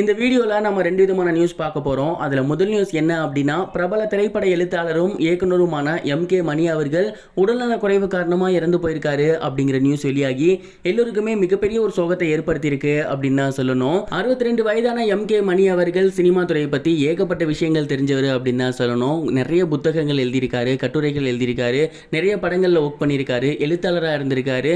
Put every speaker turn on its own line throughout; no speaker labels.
இந்த வீடியோவில் நம்ம ரெண்டு விதமான நியூஸ் பார்க்க போகிறோம் அதில் முதல் நியூஸ் என்ன அப்படின்னா பிரபல திரைப்பட எழுத்தாளரும் இயக்குனருமான எம் கே மணி அவர்கள் உடல்நலக் குறைவு காரணமாக இறந்து போயிருக்காரு அப்படிங்கிற நியூஸ் வெளியாகி எல்லோருக்குமே மிகப்பெரிய ஒரு சோகத்தை ஏற்படுத்தியிருக்கு அப்படின்னு தான் சொல்லணும். அறுபத்தி ரெண்டு வயதான எம் கே மணி அவர்கள் சினிமா துறையை பற்றி ஏகப்பட்ட விஷயங்கள் தெரிஞ்சவர் அப்படின்னு தான் சொல்லணும். நிறைய புத்தகங்கள் எழுதியிருக்காரு கட்டுரைகள் எழுதியிருக்காரு நிறைய படங்களில் ஒர்க் பண்ணியிருக்காரு எழுத்தாளராக இருந்திருக்காரு.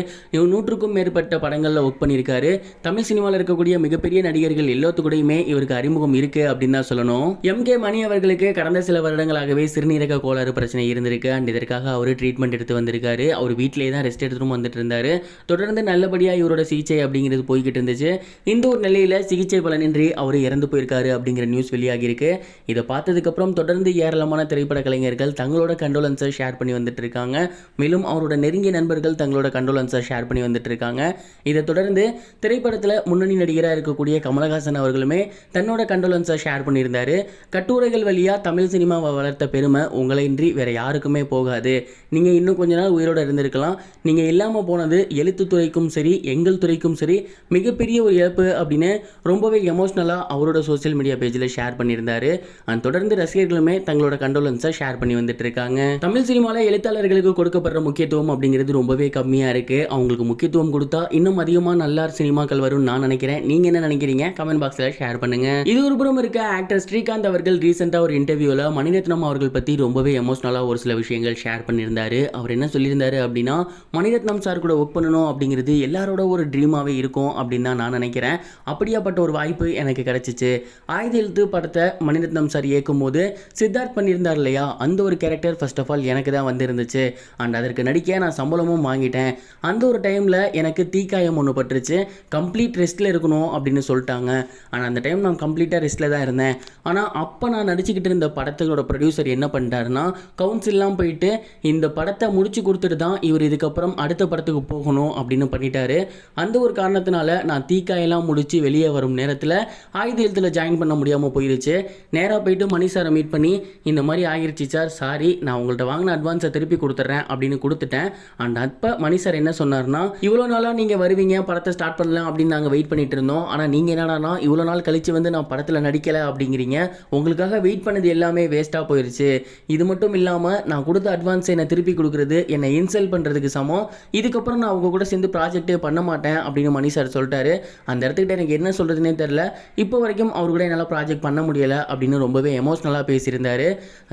நூற்றுக்கும் மேற்பட்ட படங்களில் ஒர்க் பண்ணியிருக்காரு. தமிழ் சினிமாவில் இருக்கக்கூடிய மிகப்பெரிய நடிகர்கள் கூடயுமே இவருக்கு அறிமுகம் இருக்கு அப்படின்னு தான் சொல்லணும். எம் கே மணி அவர்களுக்கு கடந்த சில வருடங்களாகவே சிறுநீரக கோளாறு பிரச்சனை இருந்திருக்கு. அண்ட் இதற்காக அவர் ட்ரீட்மெண்ட் எடுத்து வந்திருக்காரு. அவர் வீட்டிலேயே தான் ரெஸ்ட் எடுத்துட்டு வந்துட்டு இருந்தாரு. தொடர்ந்து நல்லபடியாக இவரோட சிகிச்சை அப்படிங்கிறது போய்கிட்டு இருந்துச்சு. இந்த ஒரு நிலையில சிகிச்சை பலனின்றி அவர் இறந்து போயிருக்காரு அப்படிங்கிற நியூஸ் வெளியாகி இருக்கு இதை பார்த்ததுக்கப்புறம் தொடர்ந்து ஏராளமான திரைப்பட கலைஞர்கள் தங்களோட கண்டோலன்ஸை ஷேர் பண்ணி வந்துட்டு இருக்காங்க. மேலும் அவரோட நெருங்கிய நண்பர்கள் தங்களோட கண்டோலன்ஸை ஷேர் பண்ணி வந்துட்டு இருக்காங்க. இதை தொடர்ந்து திரைப்படத்தில் முன்னணி நடிகராக இருக்கக்கூடிய கமலஹாசன் அவர்களுமே தன்னோட கண்டோலன்ஸை ஷேர் பண்ணியிருந்தாரு. கட்டுரைகள் வழியாக தமிழ் சினிமாவை வளர்த்த பெருமை உங்களையின்றி வேற யாருக்குமே போகாது. நீங்கள் இன்னும் கொஞ்ச நாள் உயிரோட இருந்திருக்கலாம். நீங்கள் இல்லாமல் போனது எழுத்துத்துறைக்கும் சரி எங்கள் துறைக்கும் சரி மிகப்பெரிய ஒரு இழப்பு அப்படின்னு ரொம்பவே எமோஷ்னலாக அவரோட சோசியல் மீடியா பேஜில் ஷேர் பண்ணியிருந்தாரு. அண்ட் தொடர்ந்து ரசிகர்களுமே தங்களோட கண்டோலன்ஸை ஷேர் பண்ணி வந்துட்டு இருக்காங்க தமிழ் சினிமாவில் எழுத்தாளர்களுக்கு கொடுக்கப்படுற முக்கியத்துவம் அப்படிங்கிறது ரொம்பவே கம்மியாக இருக்கு. அவங்களுக்கு முக்கியத்துவம் கொடுத்தா இன்னும் அதிகமாக நல்லா சினிமாக்கள் வரும்னு நான் நினைக்கிறேன். நீங்கள் என்ன நினைக்கிறீங்க? கமெண்ட் பாக்ஸில் ஷேர் பண்ணுங்க. இது ஒரு புறம் இருக்க ஆக்டர் ஸ்ரீகாந்த் அவர்கள் ரீசெண்டாக ஒரு இன்டர்வியூல மணிரத்னம் அவர்கள் பற்றி ரொம்பவே எமோஷ்னலாக ஒரு சில விஷயங்கள் ஷேர் பண்ணியிருந்தாரு. அவர் என்ன சொல்லியிருந்தாரு அப்படின்னா மணிரத்னம் சார் கூட ஒர்க் பண்ணணும் அப்படிங்கிறது எல்லாரோட ஒரு ட்ரீமாகவே இருக்கும் அப்படின்னு தான் நான் நினைக்கிறேன். அப்படியாப்பட்ட ஒரு வாய்ப்பு எனக்கு கிடைச்சிச்சு. ஆயுத எழுத்து படத்தை மணிரத்னம் சார் இயக்கும் போது சித்தார்த் பண்ணியிருந்தார் இல்லையா? அந்த ஒரு கேரக்டர் ஃபர்ஸ்ட் ஆஃப் ஆல் எனக்கு தான் வந்திருந்துச்சு. அண்ட் அதற்கு நடிக்க நான் சம்பளமும் வாங்கிட்டேன். அந்த ஒரு டைமில் எனக்கு தீக்காயம் ஒன்று பட்டுருச்சு. கம்ப்ளீட் ரெஸ்ட்டில் இருக்கணும் அப்படின்னு சொல்லிட்டாங்க. ஆனால் அந்த டைம் நான் கம்ப்ளீட்டாக ரெஸ்ட்டில் தான் இருந்தேன். ஆனால் அப்போ நான் நடிச்சுக்கிட்டு இருந்த படத்தோட ப்ரொடியூசர் என்ன பண்ணிட்டாருன்னா கவுன்சில்லாம் போயிட்டு இந்த படத்தை முடிச்சு கொடுத்துட்டு தான் இவர் இதுக்கப்புறம் அடுத்த படத்துக்கு போகணும் அப்படின்னு பண்ணிட்டாரு. அந்த ஒரு காரணத்தினால நான் தீக்காயெல்லாம் முடிச்சு வெளியே வரும் நேரத்தில் ஆயுத எழுத்தில் ஜாயின் பண்ண முடியாமல் போயிருச்சு. நேராக போயிட்டு மணி சாரை மீட் பண்ணி இந்த மாதிரி ஆகிருச்சு சார் சாரி நான் உங்கள்கிட்ட வாங்கின அட்வான்ஸை திருப்பி கொடுத்துட்றேன் அப்படின்னு கொடுத்துட்டேன். அண்ட் அப்போ மணி சார் என்ன சொன்னார்னா இவ்வளோ நாளாக நீங்கள் வருவீங்க படத்தை ஸ்டார்ட் பண்ணலாம் அப்படின்னு நாங்கள் வெயிட் பண்ணிட்டு இருந்தோம். ஆனால் நீங்கள் என்னடானா இவ்வளோ நாள் கழிச்சு வந்து நான் படத்தில் நடிக்கலை அப்படிங்கிறீங்க. உங்களுக்காக வெயிட் பண்ணது எல்லாமே வேஸ்ட்டாக போயிடுச்சு இது மட்டும் இல்லாமல் நான் கொடுத்த அட்வான்ஸை என்னை திருப்பி கொடுக்குறது என்னை இன்சல்ட் பண்ணுறதுக்கு சமம். இதுக்கப்புறம் நான் அவங்க கூட சேர்ந்து ப்ராஜெக்ட்டே பண்ண மாட்டேன் அப்படின்னு மணி சார் சொல்லிட்டாரு. அந்த இடத்துக்கிட்ட எனக்கு என்ன சொல்கிறதுனே தெரில இப்போ வரைக்கும் அவர் கூட என்னால் ப்ராஜெக்ட் பண்ண முடியலை அப்படின்னு ரொம்பவே எமோஷ்னலாக பேசியிருந்தாரு.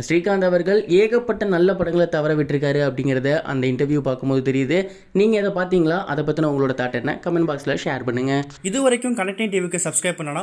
ஸ்ரீகாந்த் அவர்கள் ஏகப்பட்ட நல்ல படங்களை தவற விட்டிருக்காரு அப்படிங்கிறத அந்த இன்டர்வியூ பார்க்கும்போது தெரியுது. நீங்கள் எதை பார்த்தீங்களா? அதை பற்றின உங்களோட தாட் என்ன? கமெண்ட் பாக்ஸில் ஷேர் பண்ணுங்கள்
இது வரைக்கும் கனெக்டிங் டிவிக்கு சப்ஸ்கிரைப் பண்ணனா